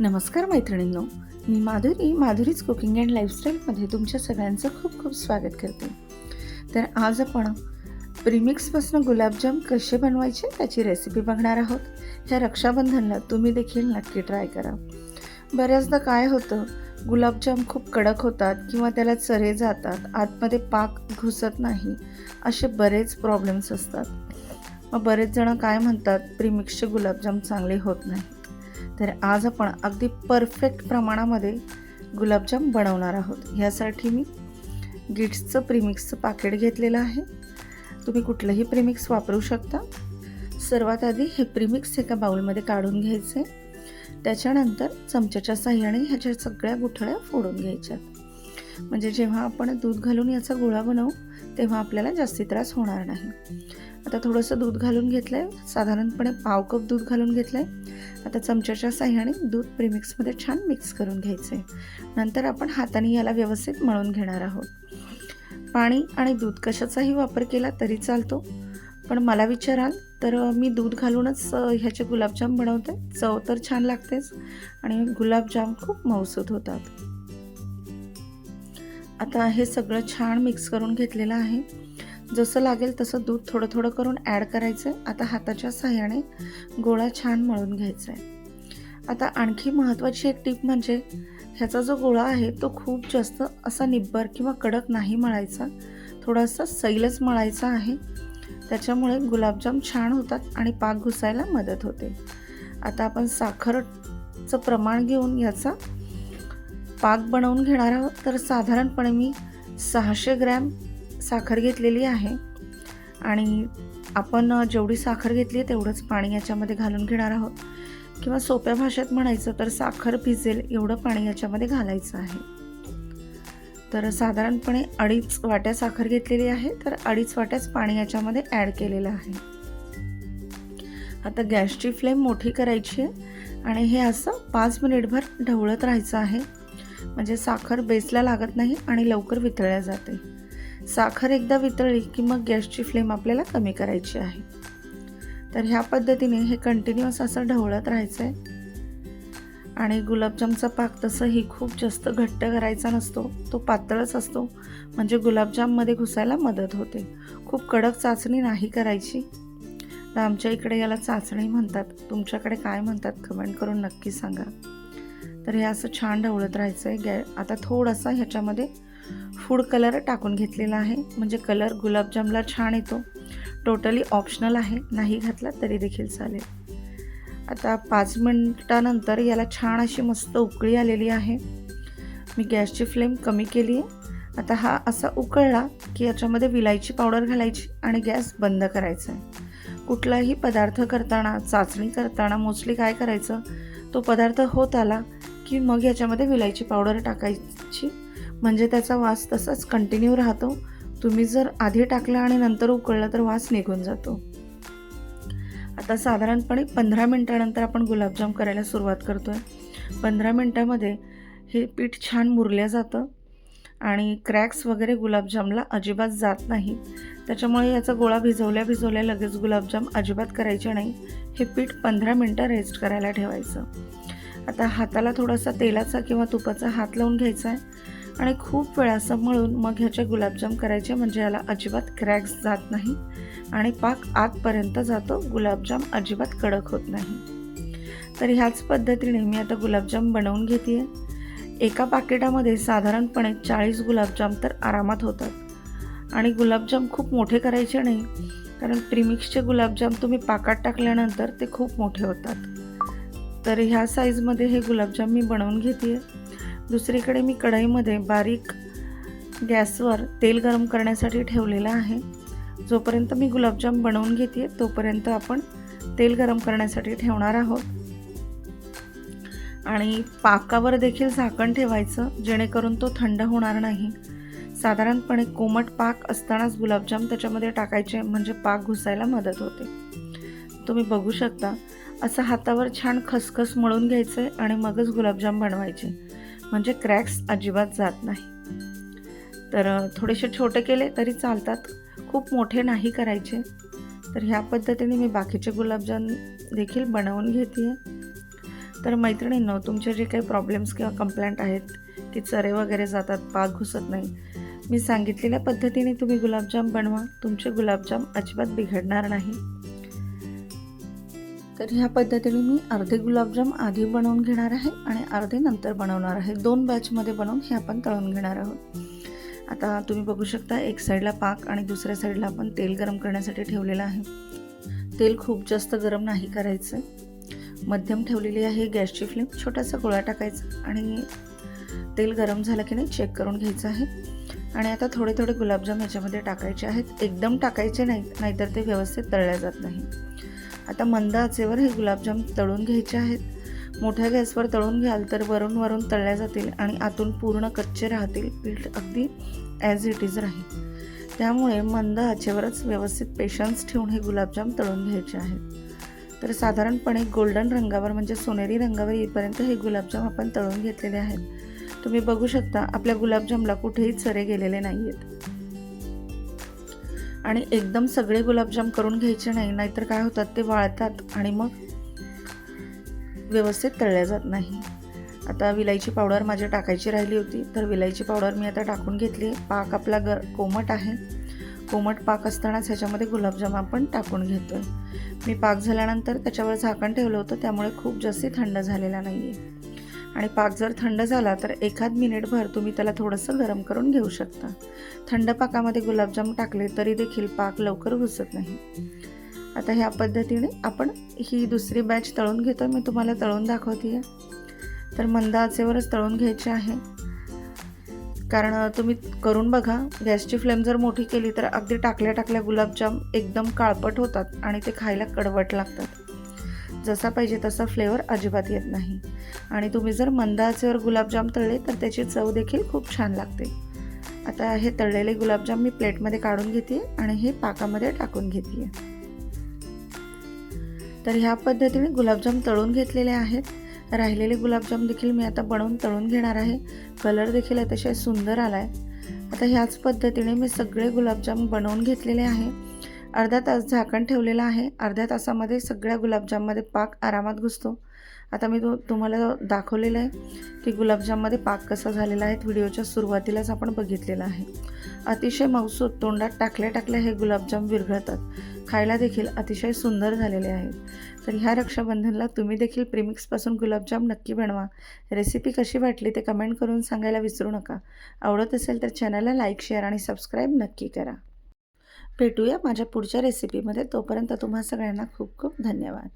नमस्कार मैत्रिणींनो. मी माधुरी माधुरीच कुकिंग अँड लाईफस्टाईलमध्ये तुमच्या सगळ्यांचं खूप खूप स्वागत करते. तर आज आपण प्रीमिक्सपासून गुलाबजाम कसे बनवायचे त्याची रेसिपी बघणार आहोत. ह्या रक्षाबंधनला तुम्ही देखील नक्की ट्राय करा. बऱ्याचदा काय होतं गुलाबजाम खूप कडक होतात किंवा त्याला चरे जातात आतमध्ये पाक घुसत नाही असे बरेच प्रॉब्लेम्स असतात. मग बरेच जण काय म्हणतात प्रीमिक्सचे गुलाबजाम चांगले होत नाही. तर आज आपण अगदी परफेक्ट प्रमाणामध्ये गुलाबजाम बनवणार आहोत. ह्यासाठी मी गिट्सचं प्रिमिक्सचं पाकिट घेतलेलं आहे. तुम्ही कुठलंही प्रिमिक्स वापरू शकता. सर्वात आधी हे प्रिमिक्स एका बाउलमध्ये काढून घ्यायचे. त्याच्यानंतर चमच्याच्या साह्याने ह्याच्या सगळ्या गुठळ्या फोडून घ्यायच्यात म्हणजे जेव्हा आपण दूध घालून याचा गोळा बनवू तेव्हा आपल्याला जास्ती त्रास होणार नाही. आता थोडंसं दूध घालून घेतलं आहे साधारणपणे पाव कप दूध घालून घेतलं आहे आता चमच्याच्या साह्याने दूध प्रीमिक्समध्ये छान मिक्स करून घ्यायचं आहे नंतर आपण हाताने याला व्यवस्थित मळून घेणार आहोत. पाणी आणि दूध कशाचाही वापर केला तरी चालतो. पण मला विचाराल तर मी दूध घालूनच ह्याचे गुलाबजाम बनवते. चव तर छान लागतेच. आणि गुलाबजाम खूप मौसूद होतात. आता हे सगळं छान मिक्स करून घेतलेलं आहे. जसं लागेल तसं दूध थोडं थोडं करून ॲड करायचं आहे आता हाताच्या साह्याने गोळा छान मळून घ्यायचा आहे आता आणखी महत्त्वाची एक टीप म्हणजे ह्याचा जो गोळा आहे तो खूप जास्त असा निब्बर किंवा कडक नाही मळायचा. थोडासा सैलच मळायचा आहे. त्याच्यामुळे गुलाबजाम छान होतात आणि पाक घुसायला मदत होते. आता आपण साखरचं प्रमाण घेऊन याचा पाक बनवून घेणार आहोत. तर साधारणपणे मी सहाशे ग्रॅम साखर घेतलेली आहे. आणि आपण जेवढी साखर घेतली आहे तेवढंच पाणी याच्यामध्ये घालून घेणार आहोत. किंवा सोप्या भाषेत म्हणायचं तर साखर भिजेल एवढं पाणी याच्यामध्ये घालायचं आहे. तर साधारणपणे अडीच वाट्या साखर घेतलेली आहे तर अडीच वाट्याच पाणी याच्यामध्ये ॲड केलेलं आहे. आता गॅसची फ्लेम मोठी करायची आहे. आणि हे असं पाच मिनिटभर ढवळत राहायचं आहे. म्हणजे साखर बेसला लागत नाही आणि लवकर वितळल्या जाते. साखर एकदा वितळली की मग गॅसची फ्लेम आपल्याला कमी करायची आहे. तर ह्या पद्धतीने हे कंटिन्युअस असं ढवळत राहायचं आहे आणि गुलाबजामचा पाक तसंही खूप जास्त घट्ट करायचा नसतो तो पातळच असतो. म्हणजे गुलाबजाममध्ये घुसायला मदत होते. खूप कडक चाचणी नाही करायची. तर आमच्या इकडे याला चाचणी म्हणतात. तुमच्याकडे काय म्हणतात कमेंट करून नक्की सांगा. तर हे असं छान ढवळत राहायचं आहे गॅ आता थोडासा ह्याच्यामध्ये फूड कलर टाकून घेतलेला आहे. म्हणजे कलर गुलाबजामला छान येतो. टोटली ऑप्शनल आहे. नाही घातला तरी देखील चालेल. आता पाच मिनटानंतर याला छान अशी मस्त उकळी आलेली आहे. मी गॅसची फ्लेम कमी केली आहे. आता हा असा उकळला की याच्यामध्ये विलायची पावडर घालायची आणि गॅस बंद करायचा आहे. कुठलाही पदार्थ करताना चाचणी करताना मोस्टली काय करायचं? तो पदार्थ होत आला की मग याच्यामध्ये विलायची पावडर टाकायची म्हणजे त्याचा वास तसाच कंटिन्यू राहतो. तुम्ही जर आधी टाकलं आणि नंतर उकळलं तर वास निघून जातो. आता साधारणपणे पंधरा मिनटानंतर आपण गुलाबजाम करायला सुरुवात करतो आहे पंधरा मिनटामध्ये हे पीठ छान मुरलं जातं आणि क्रॅक्स वगैरे गुलाबजामला अजिबात जात नाही. त्याच्यामुळे याचा गोळा भिजवल्या भिजवल्या लगेच गुलाबजाम अजिबात करायचे नाही. हे पीठ पंधरा मिनटं रेस्ट करायला ठेवायचं. आता हाताला थोडासा तेलाचा किंवा तुपाचा हात लावून घ्यायचा आहे. आणि खूप वेळा असं मळून मग ह्याचे गुलाबजाम करायचे म्हणजे याला अजिबात क्रॅक्स जात नाही आणि पाक आतपर्यंत जातो गुलाबजाम अजिबात कडक होत नाही. तर ह्याच पद्धतीने मी आता गुलाबजाम बनवून घेते एका पाकिटामध्ये साधारणपणे चाळीस गुलाबजाम तर आरामात होतात. आणि गुलाबजाम खूप मोठे करायचे नाही कारण प्रीमिक्सचे गुलाबजाम तुम्ही पाकात टाकल्यानंतर ते खूप मोठे होतात. तर ह्या साईजमध्ये हे गुलाबजाम मी बनवून घेते दुसरीकडे मी कढईमध्ये बारीक गॅसवर तेल गरम करण्यासाठी ठेवलेलं आहे. जोपर्यंत मी गुलाबजाम बनवून घेते तोपर्यंत आपण तेल गरम करण्यासाठी ठेवणार आहोत. आणि पाकावर देखील झाकण ठेवायचं जेणेकरून तो थंड होणार नाही. साधारणपणे कोमट पाक असतानाच गुलाबजाम त्याच्यामध्ये टाकायचे म्हणजे पाक घुसायला मदत होते. तुम्ही बघू शकता असं हातावर छान खसखस मळून घ्यायचं आणि मगच गुलाबजाम बनवायचे. म्हणजे क्रॅक्स अजिबात जात नाही. तर थोडेसे छोटे केले तरी चालतात. खूप मोठे नाही करायचे. तर ह्या पद्धतीने मी बाकीचे गुलाबजाम देखील बनवून घेते. तर मैत्रिणींनो तुमचे जे काही प्रॉब्लेम्स किंवा कंप्लेंट आहेत की चरे वगैरे जातात पाक घुसत नाही मी सांगितलेल्या पद्धतीने तुम्ही गुलाबजाम बनवा. तुमचे गुलाबजाम अजिबात बिघडणार नाही. तर ह्या पद्धतीने मी अर्धे गुलाबजाम आधी बनवून घेणार आहे आणि अर्धे नंतर बनवणार आहे. दोन बॅचमध्ये बनवून हे आपण तळून घेणार आहोत. आता तुम्ही बघू शकता एक साईडला पाक आणि दुसऱ्या साईडला आपण तेल गरम करण्यासाठी ठेवलेलं आहे. तेल खूप जास्त गरम नाही करायचं. मध्यम ठेवलेली आहे गॅसची फ्लेम छोटासा गोळा टाकायचा आणि तेल गरम झालं की नाही चेक करून घ्यायचं आहे. आणि आता थोडे थोडे गुलाबजाम ह्याच्यामध्ये टाकायचे आहेत. एकदम टाकायचे नाही नाहीतर ते व्यवस्थित तळल्या जात नाही. आता मंद आचेवर हे गुलाबजाम तळून घ्यायचे आहेत. मोठ्या गॅसवर तळून घ्याल तर वरून वरून तळल्या जातील आणि आतून पूर्ण कच्चे राहतील. पीठ अगदी ॲज इट इज राहील. त्यामुळे मंद आचेवरच व्यवस्थित पेशन्स ठेवून हे गुलाबजाम तळून घ्यायचे आहेत. तर साधारणपणे गोल्डन रंगावर म्हणजे सोनेरी रंगावर येईपर्यंत हे गुलाबजाम आपण तळून घेतलेले आहेत. तुम्ही बघू शकता आपल्या गुलाबजामला कुठेही चरे गेलेले नाही आहेत आणि एकदम सगळे गुलाबजाम करून घ्यायचे नाही नाहीतर काय होतात ते वाळतात आणि मग व्यवस्थित तळल्या जात नाही. आता विलायची पावडर माझी टाकायची राहिली होती. तर विलायची पावडर मी आता टाकून घेतली. पाक आपला गर कोमट आहे. कोमट पाक असतानाच ह्याच्यामध्ये गुलाबजाम आपण टाकून घेतो आहे मी पाक झाल्यानंतर त्याच्यावर झाकण ठेवलं होतं त्यामुळे खूप जास्त थंड झालेला नाही आहे आणि पाक जर थंड झाला तर एखाद मिनिटभर तुम्ही त्याला थोडंसं गरम करून घेऊ शकता. थंड पाकामध्ये गुलाबजाम टाकले तरी देखील पाक लवकर घुसत नाही. आता ह्या पद्धतीने आपण ही दुसरी बॅच तळून घेतो. मी तुम्हाला तळून दाखवते आहे तर मंद आचेवरच तळून घ्यायचे आहे. कारण तुम्ही करून बघा गॅसची फ्लेम जर मोठी केली तर अगदी टाकल्या टाकल्या गुलाबजाम एकदम काळपट होतात आणि ते खायला कडवट लागतात. जसा पाहिजे तसा फ्लेवर अजिबात येत नाही. आणि तुम्ही जर मंद आचेवर गुलाबजाम तळले तर त्याची चव देखील खूप छान लागते. आता हे तळलेले गुलाबजाम मी प्लेटमध्ये काढून घेते आणि हे पाकामध्ये टाकून घेते. तर ह्या पद्धतीने गुलाबजाम तळून घेतलेले आहेत. राहिलेले गुलाबजाम देखील मी आता बनवून तळून घेणार आहे. कलर देखील अतिशय सुंदर आला आहे आता ह्याच पद्धतीने मी सगळे गुलाबजाम बनवून घेतलेले आहे. अर्धा तास झाकण ठेवलेलं आहे. अर्ध्या तासामध्ये सगळ्या गुलाबजाममध्ये पाक आरामात घुसतो. आता मी तो तुम्हाला दाखवलेलं आहे की गुलाबजाममध्ये पाक कसा झालेला आहे. व्हिडिओच्या सुरुवातीलाच आपण बघितलेला आहे. अतिशय मौसूद तोंडात टाकल्या टाकल्या हे गुलाबजाम विरघळतात. खायला देखील अतिशय सुंदर झालेले आहेत. तर ह्या रक्षाबंधनला तुम्ही देखील प्रिमिक्सपासून गुलाबजाम नक्की बनवा. रेसिपी कशी वाटली ते कमेंट करून सांगायला विसरू नका. आवडत असेल तर चॅनलला लाईक शेअर आणि सबस्क्राईब नक्की करा. भेटूया माझ्या पुढच्या रेसिपीमध्ये तोपर्यंत तुम्हा सगळ्यांना खूप खूप धन्यवाद.